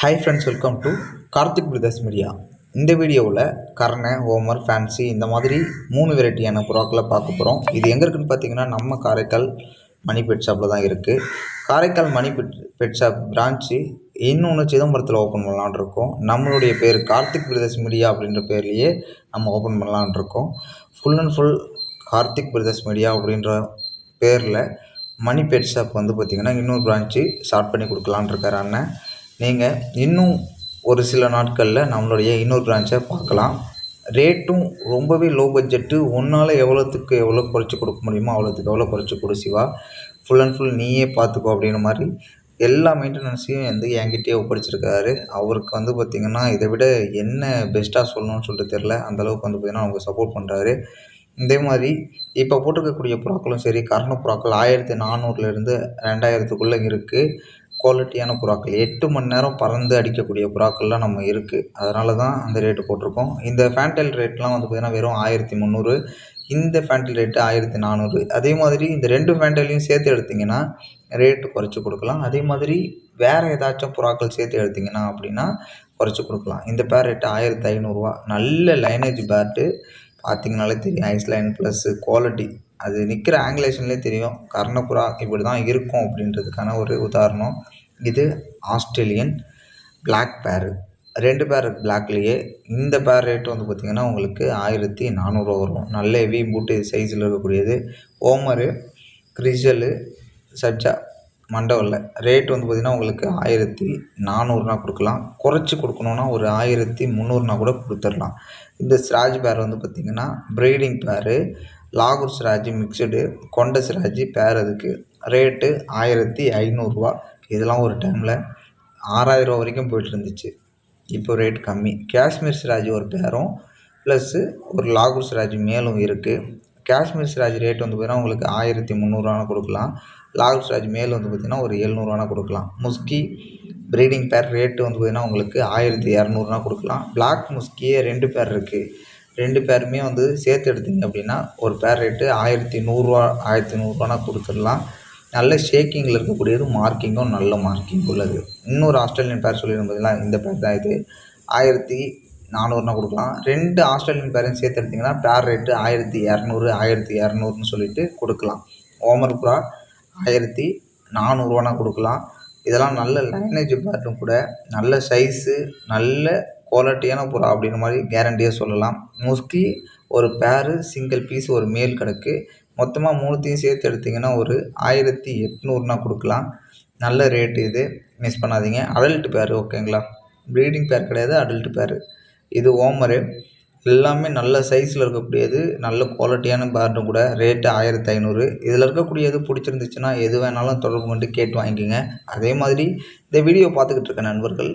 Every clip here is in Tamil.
Hi friends welcome to Karthik brothers media இந்த வீடியோவில் கர்ணை ஹோமர் ஃபேன்சி இந்த மாதிரி மூணு வெரைட்டியான புறாக்களை பார்க்க போகிறோம் இது எங்கே இருக்குன்னு பார்த்தீங்கன்னா நம்ம காரைக்கால் மணி பெட் ஷாப்பில் தான் இருக்குது Karaikal Mani pet pet shop branch இன்னொன்று சிதம்பரத்தில் ஓப்பன் பண்ணலான் இருக்கோம். நம்மளுடைய பேர் கார்த்திக் பிரதர்ஸ் மீடியா அப்படின்ற பேர்லேயே நம்ம ஓப்பன் பண்ணலான் இருக்கோம். Full and full Karthik brothers media அப்படின்ற பேரில் மணி பெட் ஷாப் வந்து பார்த்திங்கன்னா இன்னொரு பிரான்ச்சு ஸ்டார்ட் பண்ணி கொடுக்கலான் இருக்கார் அண்ணன். நீங்கள் இன்னும் ஒரு சில நாட்களில் நம்மளுடைய இன்னொரு பிரான்ச்சை பார்க்கலாம். ரேட்டும் ரொம்பவே லோ பட்ஜெட்டு உன்னால் எவ்வளோத்துக்கு எவ்வளோ குறைச்சி கொடுக்க முடியுமோ அவ்வளோத்துக்கு எவ்வளோ குறைச்சி கொடு சிவா. ஃபுல் அண்ட் ஃபுல் நீயே பார்த்துக்கோ அப்படின்ற மாதிரி எல்லா மெயின்டெனன்ஸையும் வந்து என்கிட்டயே ஒப்படைச்சிருக்காரு. அவருக்கு வந்து பார்த்திங்கன்னா இதை விட என்ன பெஸ்ட்டாக சொல்லணும்னு சொல்லிட்டு தெரில அந்தளவுக்கு வந்து பார்த்திங்கன்னா அவங்க சப்போர்ட் பண்ணுறாரு இதே மாதிரி இப்போ போட்டிருக்கக்கூடிய புறாக்களும் சரி கரண புறாக்கள் ஆயிரத்தி நானூறுலேருந்து ரெண்டாயிரத்துக்குள்ளே இருக்குது குவாலிட்டியான புறாக்கள். எட்டு மணி நேரம் பறந்து அடிக்கக்கூடிய புறாக்கள்லாம் நம்ம இருக்குது அதனால தான் அந்த ரேட்டு போட்டிருக்கோம். இந்த ஃபேண்டல் ரேட்லாம் வந்து பார்த்திங்கன்னா வெறும் ஆயிரத்தி முந்நூறு இந்த ஃபேண்டல் ரேட்டு ஆயிரத்தி நானூறு. அதே மாதிரி இந்த ரெண்டு ஃபேண்டலையும் சேர்த்து எடுத்திங்கன்னா ரேட்டு குறைச்சி கொடுக்கலாம். அதே மாதிரி வேறு ஏதாச்சும் புறாக்கள் சேர்த்து எடுத்திங்கன்னா அப்படின்னா குறைச்சி கொடுக்கலாம். இந்த பேர் ரேட்டு ஆயிரத்தி ஐநூறுரூவா நல்ல லைனேஜ் பேட்டு பார்த்திங்கனாலே தெரியும். ஐஸ்லைன் ப்ளஸ்ஸு குவாலிட்டி அது நிற்கிற ஆங்கிலேஷன்லேயே தெரியும். கர்ணபுரா இப்படி தான் இருக்கும் அப்படின்றதுக்கான ஒரு உதாரணம். இது ஆஸ்திரேலியன் பிளாக் பேரு ரெண்டு பேர் பிளாக்லேயே இந்த பேர் ரேட்டு வந்து பார்த்திங்கன்னா உங்களுக்கு ஆயிரத்தி நானூறுரூவா வரும். நல்ல ஹெவி பூட்டு சைஸில் இருக்கக்கூடியது. ஓமரு கிரிசலு சஜ்ஜா மண்டவில் ரேட் வந்து பார்த்திங்கன்னா உங்களுக்கு ஆயிரத்தி நானூறுனா கொடுக்கலாம். குறைச்சி கொடுக்கணுன்னா ஒரு ஆயிரத்தி முந்நூறுனா கூட கொடுத்துடலாம். இந்த ஸ்ராஜ் பேர் வந்து பார்த்திங்கன்னா ப்ரீடிங் பேரு லாகூர் சிராஜி மிக்சடு கொண்ட சிராஜி பேர் அதுக்கு. ரேட்டு ஆயிரத்தி ஐநூறுரூவா இதெல்லாம் ஒரு டைமில் ஆறாயிரரூவா வரைக்கும் போயிட்டு இருந்துச்சு. இப்போ ரேட் கம்மி. காஷ்மீர் சிராஜி ஒரு பேரும் ப்ளஸ்ஸு ஒரு லாகூர் சிராஜி மேலும் இருக்குது காஷ்மீர் சிராஜ் ரேட் வந்து பார்த்திங்கன்னா உங்களுக்கு ஆயிரத்தி முந்நூறுவானா கொடுக்கலாம். லாகூர் சிராஜ் மேல் வந்து பார்த்திங்கன்னா ஒரு எழுநூறுவானா கொடுக்கலாம். முஸ்கி ப்ரீடிங் பேர் ரேட்டு வந்து பார்த்திங்கன்னா உங்களுக்கு ஆயிரத்தி இரநூறுனா கொடுக்கலாம். பிளாக் முஸ்கியே ரெண்டு பேர் இருக்குது ரெண்டு பேருமே வந்து சேர்த்து எடுத்தீங்க அப்படின்னா ஒரு பேர் ரேட்டு ஆயிரத்தி நூறுரூவா ஆயிரத்தி நூறுரூவானா கொடுத்துடலாம். நல்ல ஷேக்கிங்கில் இருக்கக்கூடியது மார்க்கிங்கும் நல்ல மார்க்கிங் உள்ளது. இன்னொரு ஆஸ்திரேலியன் பேர் சொல்லிடும் பார்த்தீங்களா இந்த பேர் தான் இது. ஆயிரத்தி நானூறுனா கொடுக்கலாம். ரெண்டு ஆஸ்திரேலியன் பேரையும் சேர்த்து எடுத்திங்கன்னா பேர் ரேட்டு ஆயிரத்தி இரநூறு ஆயிரத்தி இரநூறுன்னு சொல்லிட்டு கொடுக்கலாம். ஓமர் புறா ஆயிரத்தி நானூறுவானா கொடுக்கலாம். இதெல்லாம் நல்ல லைனேஜ் பேர்ட்டும் கூட நல்ல சைஸு நல்ல குவாலிட்டியான புறா அப்படின்ற மாதிரி கேரண்டியாக சொல்லலாம். மோஸ்ட்லி ஒரு பேரு சிங்கிள் பீஸ் ஒரு மேல் கிடக்கு மொத்தமாக மூணுத்தையும் சேர்த்து எடுத்திங்கன்னா ஒரு ஆயிரத்தி எட்நூறுனா கொடுக்கலாம். நல்ல ரேட்டு இது. மிஸ் பண்ணாதீங்க. அடல்ட் பேர் ஓகேங்களா ப்ரீடிங் பேர் கிடையாது அடல்ட் பேர் இது ஓமரு. எல்லாமே நல்ல சைஸில் இருக்கக்கூடியது நல்ல குவாலிட்டியான பேர்டும் கூட. ரேட்டு ஆயிரத்தி ஐநூறு. இதில் இருக்கக்கூடியது பிடிச்சிருந்துச்சுன்னா எது வேணாலும் தொடர்பு கொண்டு கேட்டு வாங்கிக்கோங்க. அதே மாதிரி இந்த வீடியோ பார்த்துக்கிட்டு இருக்க நண்பர்கள்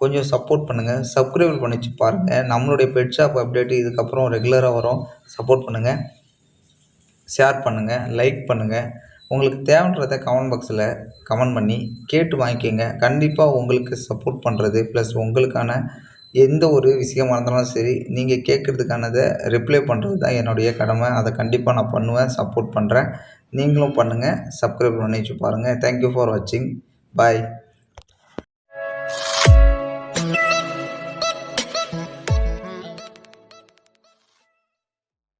கொஞ்சம் சப்போர்ட் பண்ணுங்கள் சப்ஸ்கிரைப் பண்ணிச்சு பாருங்கள் நம்மளுடைய பெட் ஷாப் அப்டேட் இதுக்கப்புறம் ரெகுலராக வரும். சப்போர்ட் பண்ணுங்கள் ஷேர் பண்ணுங்கள் லைக் பண்ணுங்கள் உங்களுக்கு தேவைன்றத கமெண்ட் பாக்ஸில் கமெண்ட் பண்ணி கேட்டு வாங்கிக்கோங்க. கண்டிப்பாக உங்களுக்கு சப்போர்ட் பண்ணுறது ப்ளஸ் உங்களுக்கான எந்த ஒரு விஷயமா இருந்தாலும் சரி நீங்கள் கேட்குறதுக்கானதை ரிப்ளை பண்ணுறது தான் என்னுடைய கடமை. அதை கண்டிப்பாக நான் பண்ணுவேன். சப்போர்ட் பண்ணுறேன் நீங்களும் பண்ணுங்கள் சப்ஸ்கிரைப் பண்ணி வச்சு பாருங்கள் தேங்க்யூ ஃபார் வாட்சிங் பாய்